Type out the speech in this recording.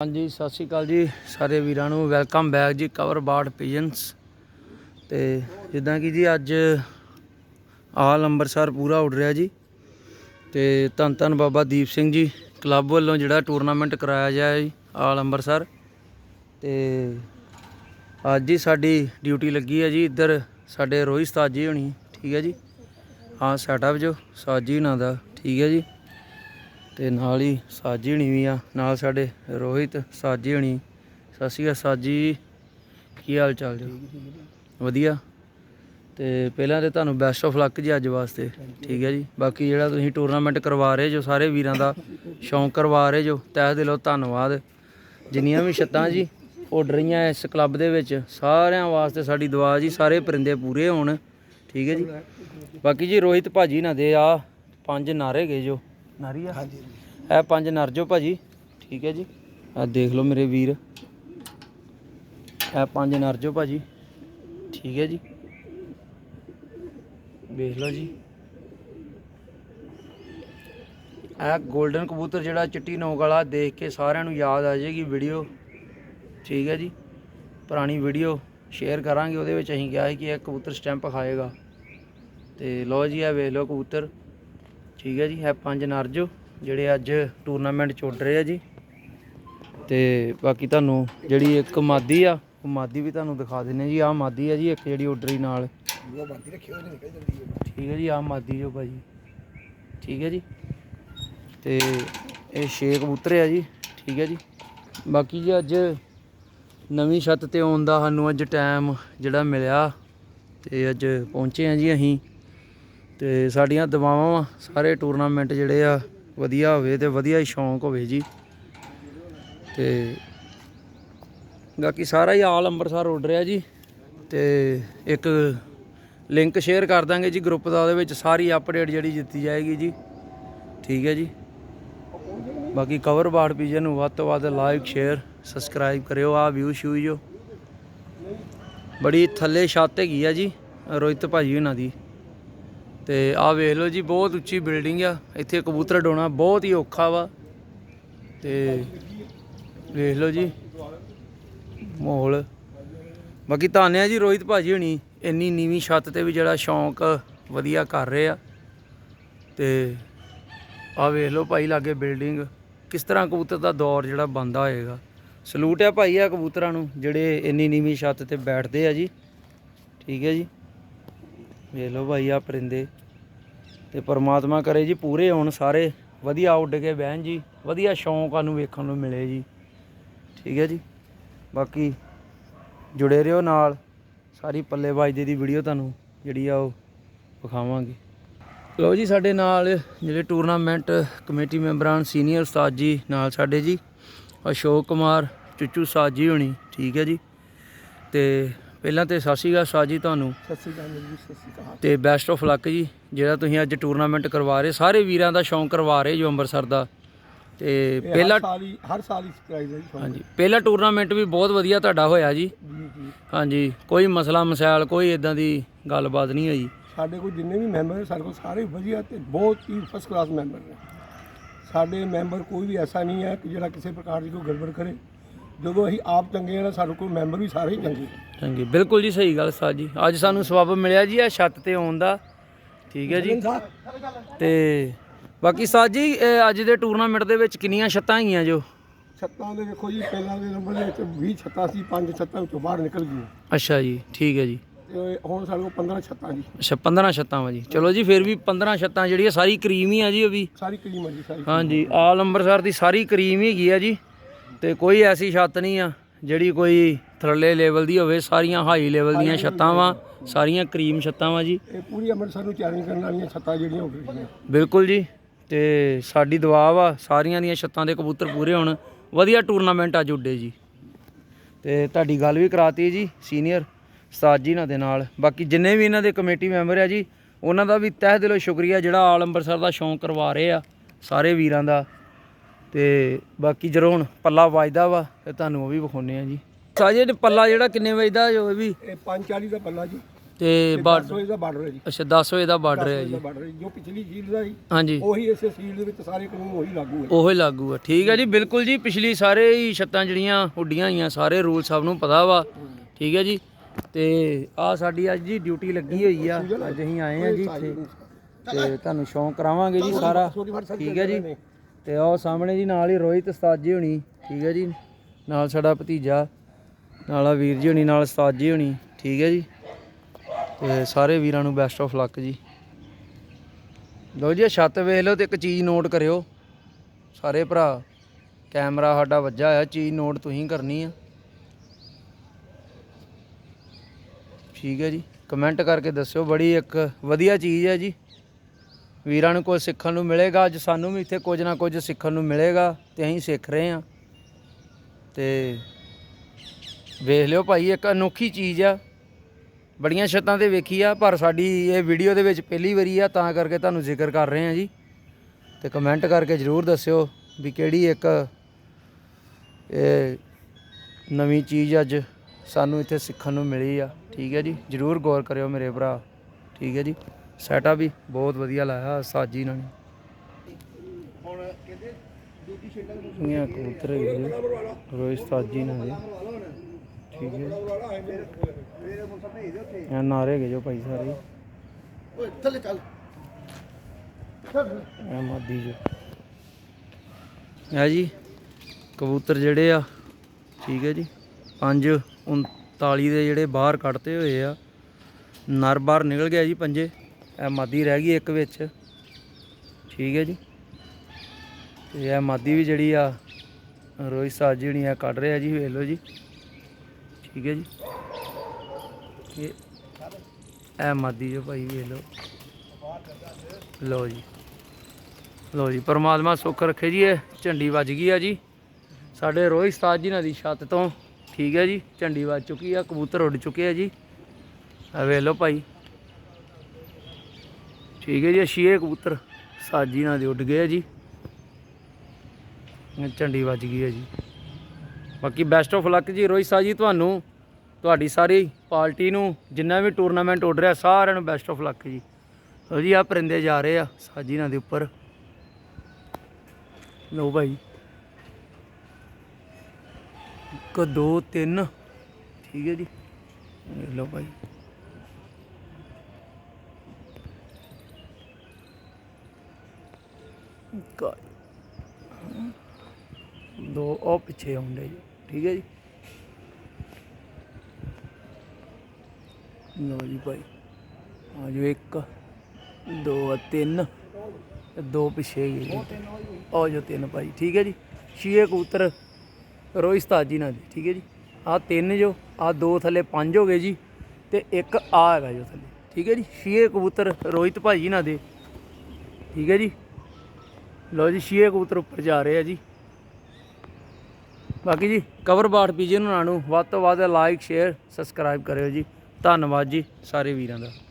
ਹਾਂਜੀ, ਸਤਿ ਸ਼੍ਰੀ ਅਕਾਲ ਜੀ ਸਾਰੇ ਵੀਰਾਂ ਨੂੰ। ਵੈਲਕਮ ਬੈਕ ਜੀ ਕਵਰ ਬਾਰਡ ਪੀਜਨਸ ਤੇ ਜਿੱਦਾਂ ਕਿ ਜੀ ਅੱਜ ਆਲ ਅੰਮ੍ਰਿਤਸਰ ਪੂਰਾ ਉੱਡ ਰਿਹਾ ਜੀ। ਤੇ ਧੰਨ ਧੰਨ ਬਾਬਾ ਦੀਪ ਸਿੰਘ ਜੀ, ਕਲੱਬ ਵੱਲੋਂ ਜਿਹੜਾ ਟੂਰਨਾਮੈਂਟ ਕਰਾਇਆ ਜਾਇਆ ਜੀ ਆਲ ਅੰਮ੍ਰਿਤਸਰ। ਤੇ ਅੱਜ ਹੀ ਸਾਡੀ ਡਿਊਟੀ ਲੱਗੀ ਹੈ ਜੀ, ਇੱਧਰ ਸਾਡੇ ਰੋਹਿਤ ਉਸਤਾਦ ਹੋਣੀ, ਠੀਕ ਹੈ ਜੀ। ਹਾਂ ਸੈਟਅਪ ਜੋ ਸਾਜੀ ਨਾਂ ਦਾ, ਠੀਕ ਹੈ ਜੀ। ਤੇ ਨਾਲ ਹੀ ਸਾਜੀ ਹਣੀ ਵੀ ਆ ਨਾਲ ਸਾਡੇ ਰੋਹਿਤ ਸਾਜੀ ਹਣੀ। ਸਤਿ ਸ਼੍ਰੀ ਅਕਾਲ ਸਾਜੀ ਕੀ ਹਾਲ ਚਾਲ ਜੀ? ਵਧੀਆ। ਤੇ ਪਹਿਲਾਂ ਤੇ ਤੁਹਾਨੂੰ ਬੈਸਟ ਆਫ ਲੱਕ ਜੀ ਅੱਜ ਵਾਸਤੇ। ਠੀਕ ਹੈ ਜੀ। ਬਾਕੀ ਜਿਹੜਾ ਤੁਸੀਂ ਟੂਰਨਾਮੈਂਟ ਕਰਵਾ ਰਹੇ ਜੋ ਸਾਰੇ ਵੀਰਾਂ ਦਾ ਸ਼ੌਂਕ ਕਰਵਾ ਰਹੇ ਜੋ ਤਹਿ ਦਿਲੋਂ ਧੰਨਵਾਦ। ਜਿੰਨੀਆਂ ਵੀ ਛੱਤਾਂ ਜੀ ਉੱਡ ਰਹੀਆਂ ਇਸ ਕਲੱਬ ਦੇ ਵਿੱਚ ਸਾਰਿਆਂ ਵਾਸਤੇ ਸਾਡੀ ਦੁਆ ਜੀ ਸਾਰੇ ਪਰਿੰਦੇ ਪੂਰੇ ਹੋਣ। ਠੀਕ ਹੈ ਜੀ। ਬਾਕੀ ਜੀ ਰੋਹਿਤ ਭਾਜੀ ਨਾ ਦੇ ਆ ਪੰਜ ਨਾਰੇ ਗਏ ਜੋ। ਨਾਰੀ ਆ? ਹਾਂਜੀ ਇਹ ਪੰਜ ਨਰ ਜੋ ਭਾਜੀ। ਠੀਕ ਹੈ ਜੀ। ਆ ਦੇਖ ਲਓ ਮੇਰੇ ਵੀਰ। ਇਹ ਪੰਜ ਨਰ ਜੋ ਭਾਜੀ। ਠੀਕ ਹੈ ਜੀ। ਵੇਖ ਲਓ ਜੀ। ਇਹ 골ਡਨ ਕਬੂਤਰ ਜਿਹੜਾ ਚਿੱਟੀ ਨੋਕ ਵਾਲਾ ਦੇਖ ਕੇ ਸਾਰਿਆਂ ਨੂੰ ਯਾਦ ਆ ਜਾਏਗੀ ਵੀਡੀਓ। ਠੀਕ ਹੈ ਜੀ। ਪੁਰਾਣੀ ਵੀਡੀਓ ਸ਼ੇਅਰ ਕਰਾਂਗੇ ਉਹਦੇ ਵਿੱਚ ਅਸੀਂ ਕਿਹਾ ਸੀ ਕਿ ਇਹ ਕਬੂਤਰ ਸਟੈਂਪ ਖਾਏਗਾ। ਤੇ ਲਓ ਜੀ ਇਹ ਵੇਖ ਲਓ ਕਬੂਤਰ। ਠੀਕ ਹੈ ਜੀ, ਹੈ ਪੰਜ ਨਰਜੋ, ਜਿਹੜੇ ਅੱਜ ਟੂਰਨਾਮੈਂਟ ਚ ਉੱਡ ਰਹੇ ਆ ਜੀ। ਤੇ ਬਾਕੀ ਤੁਹਾਨੂੰ ਜਿਹੜੀ ਇੱਕ ਮਾਦੀ ਆ, ਉਹ ਮਾਦੀ ਵੀ ਤੁਹਾਨੂੰ ਦਿਖਾ ਦਿੰਨੇ ਜੀ। ਆਹ ਮਾਦੀ ਆ ਜੀ, ਇੱਕ ਜਿਹੜੀ ਉੱਡਰੀ ਨਾਲ। ਠੀਕ ਹੈ ਜੀ, ਆਹ ਮਾਦੀ ਜੋ ਭਾਜੀ। ਠੀਕ ਹੈ ਜੀ। ਤੇ ਇਹ ਛੇ ਕਬੂਤਰ ਆ ਜੀ। ਠੀਕ ਹੈ ਜੀ। ਬਾਕੀ ਜੀ ਅੱਜ ਨਵੀਂ ਛੱਤ ਤੇ ਆਉਣ ਦਾ ਸਾਨੂੰ ਅੱਜ ਟਾਈਮ ਜਿਹੜਾ ਮਿਲਿਆ। ਤੇ ਅੱਜ ਪਹੁੰਚੇ ਆ ਜੀ ਅਸੀਂ। ਤੇ ਸਾਡੀਆਂ ਦਵਾਵਾਂ ਵਾ, ਸਾਰੇ ਟੂਰਨਾਮੈਂਟ ਜਿਹੜੇ ਆ, ਵਧੀਆ ਹੋਵੇ ਤੇ ਵਧੀਆ ਹੀ ਸ਼ੌਂਕ ਹੋਵੇ ਜੀ। ਤੇ ਬਾਕੀ ਸਾਰਾ ਹੀ ਆਲ ਅੰਮ੍ਰਿਤਸਰ ਉੱਡ ਰਿਹਾ ਜੀ। ਤੇ ਇੱਕ ਲਿੰਕ ਸ਼ੇਅਰ ਕਰ ਦਾਂਗੇ ਜੀ ਗਰੁੱਪ ਦਾ, ਉਹਦੇ ਵਿੱਚ ਸਾਰੀ ਅਪਡੇਟ ਜਿਹੜੀ ਦਿੱਤੀ ਜਾਏਗੀ ਜੀ। ਠੀਕ ਹੈ ਜੀ। ਬਾਕੀ ਕਵਰ ਬਾੜ ਪੀਜਨ ਨੂੰ ਵੱਧ ਤੋਂ ਵੱਧ ਲਾਈਕ ਸ਼ੇਅਰ ਸਬਸਕ੍ਰਾਈਬ ਕਰਿਓ ਆ ਵਿਊ ਸ਼ੂ ਜੋ। ਬੜੀ ਥੱਲੇ ਛੱਤ ਹੈਗੀ ਆ ਜੀ, ਰੋਹਿਤ ਭਾਜੀ ਉਹਨਾਂ ਦੀ। ਤੇ ਆਹ ਵੇਖ ਲਓ ਜੀ, ਬਹੁਤ ਉੱਚੀ ਬਿਲਡਿੰਗ ਆ। ਇੱਥੇ ਕਬੂਤਰ ਡੋਣਾ ਬਹੁਤ ਹੀ ਔਖਾ ਵਾ। ਤੇ ਵੇਖ ਲਓ ਜੀ, ਮਾਹੌਲ। ਬਾਕੀ ਧੰਨਿਆ ਜੀ ਰੋਹਿਤ ਭਾਜੀ ਹੋਣੀ, ਇੰਨੀ ਨੀਵੀਂ ਛੱਤ ਤੇ ਵੀ ਜਿਹੜਾ ਸ਼ੌਂਕ ਵਧੀਆ ਕਰ ਰਹੇ ਆ। ਤੇ ਆਹ ਵੇਖ ਲਓ ਭਾਈ ਲਾਗੇ ਬਿਲਡਿੰਗ ਕਿਸ ਤਰ੍ਹਾਂ ਕਬੂਤਰ ਦਾ ਦੌਰ ਜਿਹੜਾ ਬੰਦਾ ਹੋਏਗਾ। ਸਲੂਟ ਆ ਭਾਈ ਆ ਕਬੂਤਰਾਂ ਨੂੰ, ਜਿਹੜੇ ਇੰਨੀ ਨੀਵੀਂ ਛੱਤ ਤੇ ਬੈਠਦੇ ਆ ਜੀ। ਠੀਕ ਹੈ ਜੀ। ਵੇਖ ਲਓ ਭਾਈ ਆ ਪਰਿੰਦੇ ਤੇ ਪਰਮਾਤਮਾ ਕਰੇ ਜੀ ਪੂਰੇ ਹੋਣ ਸਾਰੇ। ਵਧੀਆ ਉੱਡ ਕੇ ਬਹਿਣ ਜੀ। ਵਧੀਆ ਸ਼ੌਂਕ ਸਾਨੂੰ ਵੇਖਣ ਨੂੰ ਮਿਲੇ ਜੀ। ਠੀਕ ਹੈ ਜੀ। ਬਾਕੀ ਜੁੜੇ ਰਹੋ ਨਾਲ। ਸਾਰੀ ਪੱਲੇ ਬਾਜਦੇ ਦੀ ਵੀਡੀਓ ਤੁਹਾਨੂੰ ਜਿਹੜੀ ਆ ਉਹ ਵਿਖਾਵਾਂਗੇ। ਲਓ ਜੀ ਸਾਡੇ ਨਾਲ ਜਿਹੜੇ ਟੂਰਨਾਮੈਂਟ ਕਮੇਟੀ ਮੈਂਬਰਾਂ ਸੀਨੀਅਰ ਉਸਤਾਦ ਜੀ ਨਾਲ ਸਾਡੇ ਜੀ। ਅਸ਼ੋਕ ਕੁਮਾਰ, ਚੁੱਚੂ ਉਸਤਾਦ ਜੀ ਹੋਣੀ। ਠੀਕ ਹੈ ਜੀ। ਤੇ ਪਹਿਲਾਂ ਤੇ ਸਤਿ ਸ਼੍ਰੀ ਅਕਾਲ ਉਸਤਾਦ ਜੀ ਤੁਹਾਨੂੰ। ਸਤਿ ਸ਼੍ਰੀ ਅਕਾਲ ਜੀ ਸਤਿ ਸ਼੍ਰੀ ਅਕਾਲ। ਤੇ ਬੈਸਟ ਆਫ ਲੱਕ ਜੀ ਜਿਹੜਾ ਤੁਸੀਂ ਅੱਜ ਟੂਰਨਾਮੈਂਟ ਕਰਵਾ ਰਹੇ ਸਾਰੇ ਵੀਰਾਂ ਦਾ ਸ਼ੌਂਕ ਕਰਵਾ ਰਹੇ ਜੋ ਅੰਮ੍ਰਿਤਸਰ ਦਾ। ਤੇ ਪਹਿਲਾ ਹਰ ਸਾਲ ਹੀ ਸਾਲ ਹੀ ਜੀ। ਹਾਂਜੀ ਪਹਿਲਾ ਟੂਰਨਾਮੈਂਟ ਵੀ ਬਹੁਤ ਵਧੀਆ ਤੁਹਾਡਾ ਹੋਇਆ ਜੀ। ਹਾਂਜੀ ਕੋਈ ਮਸਲਾ ਮਸਾਇਲ ਕੋਈ ਇਦਾਂ ਦੀ ਗੱਲਬਾਤ ਨਹੀਂ ਹੋਈ। ਸਾਡੇ ਕੋਲ ਜਿੰਨੇ ਵੀ ਮੈਂਬਰ ਸਾਡੇ ਕੋਲ ਸਾਰੇ ਵਧੀਆ ਤੇ ਬਹੁਤ ਹੀ ਫਸਟ ਕਲਾਸ ਮੈਂਬਰ ਨੇ। ਸਾਡੇ ਮੈਂਬਰ ਕੋਈ ਵੀ ਐਸਾ ਨਹੀਂ ਹੈ ਕਿ ਜਿਹੜਾ ਕਿਸੇ ਪ੍ਰਕਾਰ ਦੀ ਕੋਈ ਗੜਬੜ ਕਰੇ। ਜਦੋਂ ਅਸੀਂ ਆਪ ਚੰਗੇ ਹਾਂ ਨਾ ਸਾਡੇ ਕੋਲ ਮੈਂਬਰ ਵੀ ਸਾਰੇ ਹੀ ਚੰਗੇ। ਬਿਲਕੁਲ ਜੀ ਸਹੀ ਗੱਲ ਸਾਜ ਜੀ। ਅੱਜ ਸਾਨੂੰ ਸਬਬ ਮਿਲਿਆ ਜੀ ਇਹ ਛੱਤ ਤੇ ਆਉਣ ਦਾ। ਠੀਕ ਹੈ ਜੀ। ਤੇ ਬਾਕੀ ਸਾਜ ਜੀ ਇਹ ਅੱਜ ਦੇ ਟੂਰਨਾਮੈਂਟ ਦੇ ਵਿੱਚ ਕਿੰਨੀਆਂ ਛੱਤਾਂ ਹੈਗੀਆਂ ਜੋ? ਛੱਤਾਂ ਦੇ ਦੇਖੋ ਜੀ ਪਹਿਲਾਂ ਦੇ ਨੰਬਰ ਦੇ ਵਿੱਚ 20 ਛੱਤਾਂ ਸੀ ਪੰਜ ਛੱਤਾਂ ਵਿੱਚੋਂ ਬਾਹਰ ਨਿਕਲ ਗਈਆਂ। ਅੱਛਾ ਜੀ ਠੀਕ ਹੈ ਜੀ। ਤੇ ਹੁਣ ਸਾਡੇ ਕੋਲ 15 ਛੱਤਾਂ ਜੀ। ਅੱਛਾ 15 ਛੱਤਾਂ ਵਾ ਜੀ। ਚਲੋ ਜੀ ਫਿਰ ਵੀ 15 ਛੱਤਾਂ ਜਿਹੜੀਆਂ ਸਾਰੀ ਕਰੀਮ ਹੀ ਆ ਜੀ ਉਹ ਵੀ। ਸਾਰੀ ਕਰੀਮ ਹੈ ਜੀ ਸਾਰੀ ਹਾਂਜੀ ਆਲ ਅੰਮ੍ਰਿਤਸਰ ਦੀ ਸਾਰੀ ਕਰੀਮ ਹੀ ਹੈਗੀ ਆ ਜੀ। ਤੇ ਕੋਈ ਐਸੀ ਛੱਤ ਨਹੀਂ ਆ ਜਿਹੜੀ ਕੋਈ ਥੱਲੇ ਲੈਵਲ ਦੀ ਹੋਵੇ ਸਾਰੀਆਂ ਹਾਈ ਲੈਵਲ ਦੀਆਂ ਛੱਤਾਂ ਵਾ ਸਾਰੀਆਂ ਕਰੀਮ ਛੱਤਾਂ ਵਾ ਜੀ। ਇਹ ਪੂਰੀ ਅੰਮ੍ਰਿਤਸਰ ਨੂੰ ਚੈਲੰਜ ਕਰਨ ਵਾਲੀਆਂ ਛੱਤਾਂ ਜਿਹੜੀਆਂ ਹੋ ਗਈਆਂ ਬਿਲਕੁਲ ਜੀ ਤੇ ਸਾਡੀ ਦੁਆ ਵਾ ਸਾਰੀਆਂ ਦੀਆਂ ਛੱਤਾਂ ਦੇ ਕਬੂਤਰ ਪੂਰੇ ਹੋਣ। ਵਧੀਆ ਟੂਰਨਾਮੈਂਟ ਅੱਜ ਉੱਡੇ ਜੀ। ਤੇ ਤੁਹਾਡੀ ਗੱਲ ਵੀ ਕਰਾਤੀ ਜੀ ਸੀਨੀਅਰ ਉਸਤਾਦ ਜੀ ਨਾਲ ਦੇ ਨਾਲ। ਬਾਕੀ ਜਿੰਨੇ ਵੀ ਇਹਨਾਂ ਦੇ ਕਮੇਟੀ ਮੈਂਬਰ ਆ ਜੀ ਉਹਨਾਂ ਦਾ ਵੀ ਤਹਿ ਦਿਲੋਂ ਸ਼ੁਕਰੀਆ ਜਿਹੜਾ ਆਲ ਅੰਮ੍ਰਿਤਸਰ ਦਾ ਸ਼ੌਂਕ ਕਰਵਾ ਰਹੇ ਆ ਸਾਰੇ ਵੀਰਾਂ ਦਾ। ਤੇ ਬਾਕੀ ਜਦੋਂ ਹੁਣ ਪੱਲਾ ਵੱਜਦਾ ਵਾ ਤੇ ਤੁਹਾਨੂੰ ਉਹ ਵੀ ਵਿਖਾਉਨੇ ਆ ਜੀ। ਸਾਜੇ ਪੱਲਾ ਜਿਹੜਾ ਕਿੰਨੇ ਵਜਦਾ ਜੋ ਇਹ ਵੀ? ਇਹ 540 ਦਾ ਪੱਲਾ ਜੀ। ਤੇ ਬਾਰਡਰ 10 ਵਜੇ ਦਾ ਬਾਰਡਰ ਹੈ ਜੀ। ਅੱਛਾ 10 ਵਜੇ ਦਾ ਬਾਰਡਰ 10 ਹੈ ਜੀ। ਬਾਰਡਰ ਹੈ ਜੋ ਪਿਛਲੀ ਸੀਲ ਦਾ ਸੀ ਹਾਂਜੀ। ਉਹੀ ਇਸੇ ਸੀਲ ਦੇ ਵਿੱਚ ਸਾਰੇ ਕਾਨੂੰਨ ਉਹੀ ਲਾਗੂ ਹੈ ਉਹੀ ਲਾਗੂ ਆ। ਠੀਕ ਹੈ ਜੀ ਬਿਲਕੁਲ ਜੀ ਪਿਛਲੀ ਸਾਰੇ ਹੀ ਛੱਤਾਂ ਜਿਹੜੀਆਂ ਉੱਡੀਆਂ ਹੋਈਆਂ ਸਾਰੇ ਰੂਲ ਸਭ ਨੂੰ ਪਤਾ ਵਾ। ਠੀਕ ਹੈ ਜੀ ਤੇ ਆ ਸਾਡੀ ਅੱਜ ਜੀ ਡਿਊਟੀ ਲੱਗੀ ਹੋਈ ਆ। ਅੱਜ ਅਸੀਂ ਆਏ ਆ ਜੀ ਇੱਥੇ। ਤੇ ਤੁਹਾਨੂੰ ਸ਼ੌਂਕ ਕਰਾਵਾਂਗੇ ਜੀ ਸਾਰਾ। ਠੀਕ ਹੈ ਜੀ। ਤੇ ਉਹ ਸਾਹਮਣੇ ਜੀ ਨਾਲ ਹੀ ਰੋਹਿਤ ਉਸਤਾਦ ਜੀ ਹੋਣੀ, ਠੀਕ ਹੈ ਜੀ? ਨਾਲ ਸਾਡਾ ਭਤੀਜਾ, ਨਾਲ ਆ ਵੀਰ ਜੀ ਹੋਣੀ, ਨਾਲ ਉਸਤਾਦ ਜੀ ਹੋਣੀ, ਠੀਕ ਹੈ ਜੀ? ਤੇ ਸਾਰੇ ਵੀਰਾਂ ਨੂੰ ਬੈਸਟ ਆਫ ਲੱਕ ਜੀ। ਲਓ ਜੀ ਛੱਤ ਵੇਖ ਲਓ ਤੇ ਇੱਕ ਚੀਜ਼ ਨੋਟ ਕਰਿਓ। ਸਾਰੇ ਭਰਾ, ਕੈਮਰਾ ਸਾਡਾ ਵੱਜਾ ਆ ਚੀਜ਼ ਨੋਟ ਤੁਸੀਂ ਕਰਨੀ ਆ। ਠੀਕ ਹੈ ਜੀ ਕਮੈਂਟ ਕਰਕੇ ਦੱਸਿਓ, ਬੜੀ ਇੱਕ ਵਧੀਆ ਚੀਜ਼ ਹੈ ਜੀ। ਵੀਰਾਂ ਨੂੰ ਕੁਝ ਸਿੱਖਣ ਨੂੰ ਮਿਲੇਗਾ, ਅੱਜ ਸਾਨੂੰ ਵੀ ਇੱਥੇ ਕੁਝ ਨਾ ਕੁਝ ਸਿੱਖਣ ਨੂੰ ਮਿਲੇਗਾ, ਤੇ ਅਸੀਂ ਸਿੱਖ ਰਹੇ ਹਾਂ। ਤੇ ਵੇਖ ਲਿਓ ਭਾਈ, ਇੱਕ ਅਨੋਖੀ ਚੀਜ਼ ਆ। ਬੜੀਆਂ ਛੱਤਾਂ ਤੇ ਵੇਖੀ ਆ, ਪਰ ਸਾਡੀ ਇਹ ਵੀਡੀਓ ਦੇ ਵਿੱਚ ਪਹਿਲੀ ਵਾਰੀ ਆ, ਤਾਂ ਕਰਕੇ ਤੁਹਾਨੂੰ ਜ਼ਿਕਰ ਕਰ ਰਹੇ ਹਾਂ ਜੀ। ਤੇ ਕਮੈਂਟ ਕਰਕੇ ਜਰੂਰ ਦੱਸਿਓ ਵੀ ਕਿਹੜੀ ਇੱਕ, ਇਹ ਨਵੀਂ ਚੀਜ਼ ਅੱਜ ਸਾਨੂੰ ਇੱਥੇ ਸਿੱਖਣ ਨੂੰ ਮਿਲੀ ਆ। ਠੀਕ ਹੈ ਜੀ, ਜਰੂਰ ਗੌਰ ਕਰਿਓ ਮੇਰੇ ਭਰਾ। ਠੀਕ ਹੈ ਜੀ। ਸੈਟਅਪ ਵੀ ਬਹੁਤ ਵਧੀਆ ਲਾਇਆ ਸਾਜੀ ਇਹਨਾਂ ਨੇ। ਇਹ ਕਬੂਤਰ ਹੈਗੇ ਜੀ ਰੋਹਿਤ ਸਾਜੀ ਨਾਲ ਦੇ ਠੀਕ ਹੈ ਇਹ ਨਾਰੇ ਹੈਗੇ ਜੋ ਭਾਈ ਸਾਰੇ। ਓਏ ਥੱਲੇ ਚੱਲ। ਇਹ ਮਾਦੀ ਜੋ। ਹੈ ਜੀ ਕਬੂਤਰ ਜਿਹੜੇ ਆ ਠੀਕ ਹੈ ਜੀ 5 39 ਦੇ ਜਿਹੜੇ ਬਾਹਰ ਕੱਢਤੇ ਹੋਏ ਆ। ਨਰ ਬਾਹਰ ਨਿਕਲ ਗਿਆ ਜੀ ਪੰਜੇ। ਇਹ ਮਾਦੀ ਰਹਿ ਗਈ ਇੱਕ ਵਿੱਚ। ਠੀਕ ਹੈ ਜੀ। ਤੇ ਇਹ ਮਾਦੀ ਵੀ ਜਿਹੜੀ ਆ, ਰੋਹਿਤ ਜੀ ਜਿਹੜੀ ਆ, ਕੱਢ ਰਿਹਾ ਜੀ, ਵੇਖ ਲਓ ਜੀ। ਠੀਕ ਹੈ ਜੀ। ਇਹ ਇਹ ਮਾਦੀ ਜੋ ਭਾਈ, ਵੇਖ ਲਓ। ਲਓ ਜੀ। ਲਓ ਜੀ, ਪਰਮਾਤਮਾ ਸੁੱਖ ਰੱਖੇ ਜੀ, ਇਹ ਝੰਡੀ ਵੱਜ ਗਈ ਆ ਜੀ। ਸਾਡੇ ਰੋਹਿਤ ਉਸਤਾਦ ਜੀ ਨਾਲ ਦੀ ਛੱਤ ਤੋਂ, ਠੀਕ ਹੈ ਜੀ, ਝੰਡੀ ਵੱਜ ਚੁੱਕੀ ਆ, ਕਬੂਤਰ ਉੱਡ ਚੁੱਕੇ ਆ ਜੀ। ਆ ਵੇਖ ਲਓ ਭਾਈ। ਠੀਕ ਹੈ ਜੀ, ਇਹ ਕਬੂਤਰ ਸਾਜੀ ਨਾਲ ਦੇ ਉੱਡ ਗਏ ਆ ਜੀ। ਝੰਡੀ ਵੱਜ ਗਈ ਹੈ ਜੀ। ਬਾਕੀ ਬੈਸਟ ਆਫ ਲੱਕ ਜੀ, ਰੋਹਿਤ ਸਾਹਿਬ ਜੀ, ਤੁਹਾਨੂੰ, ਤੁਹਾਡੀ ਸਾਰੀ ਪਾਰਟੀ ਨੂੰ ਜਿੰਨਾ ਵੀ ਟੂਰਨਾਮੈਂਟ ਉੱਡ ਰਿਹਾ, ਸਾਰਿਆਂ ਨੂੰ ਬੈਸਟ ਆਫ ਲੱਕ ਜੀ। ਲਓ ਜੀ ਆ ਪਰਿੰਦੇ ਜਾ ਰਹੇ ਆ ਸਾਜੀ ਨਾਲ ਦੇ ਉੱਪਰ। ਲਓ ਭਾਈ। ਇੱਕ, ਦੋ, ਤਿੰਨ। ਠੀਕ ਹੈ ਜੀ। ਇਹ ਲਓ ਭਾਈ। ਇੱਕ ਦੋ ਉਹ ਪਿੱਛੇ ਆਉਂਦੇ ਜੀ, ਠੀਕ ਹੈ ਜੀ। ਲਓ ਜੀ ਭਾਈ, ਆ ਜੋ ਇੱਕ, ਦੋ ਤਿੰਨ, ਤੇ ਦੋ ਪਿੱਛੇ ਹੀ ਹੈ ਜੀ। ਉਹ ਜੋ ਤਿੰਨ ਭਾਈ, ਠੀਕ ਹੈ ਜੀ। ਛੇ ਕਬੂਤਰ, ਰੋਹਿਤ ਉਸਤਾਦ ਜੀ ਨਾਲ ਦੇ ਠੀਕ ਹੈ ਜੀ। ਆ ਤਿੰਨ ਜੋ, ਆ ਦੋ ਥੱਲੇ ਪੰਜ ਹੋ ਗਏ ਜੀ, ਤੇ ਇੱਕ ਆ ਹੈਗਾ ਜੋ ਥੱਲੇ, ਠੀਕ ਹੈ ਜੀ। ਛੇ ਕਬੂਤਰ ਰੋਹਿਤ ਭਾਜੀ ਨਾਲ ਦੇ, ਠੀਕ ਹੈ ਜੀ। ਲਓ ਜੀ, ਛੇ ਕਬੂਤਰ ਉੱਪਰ ਜਾ ਰਹੇ ਆ ਜੀ। ਬਾਕੀ ਜੀ ਕਵਰ ਬਾਟ ਪੀਜੇ ਉਹਨਾਂ ਨੂੰ ਵੱਧ ਤੋਂ ਵੱਧ ਲਾਈਕ ਸ਼ੇਅਰ ਸਬਸਕ੍ਰਾਈਬ ਕਰਿਓ ਜੀ। ਧੰਨਵਾਦ ਜੀ ਸਾਰੇ ਵੀਰਾਂ ਦਾ।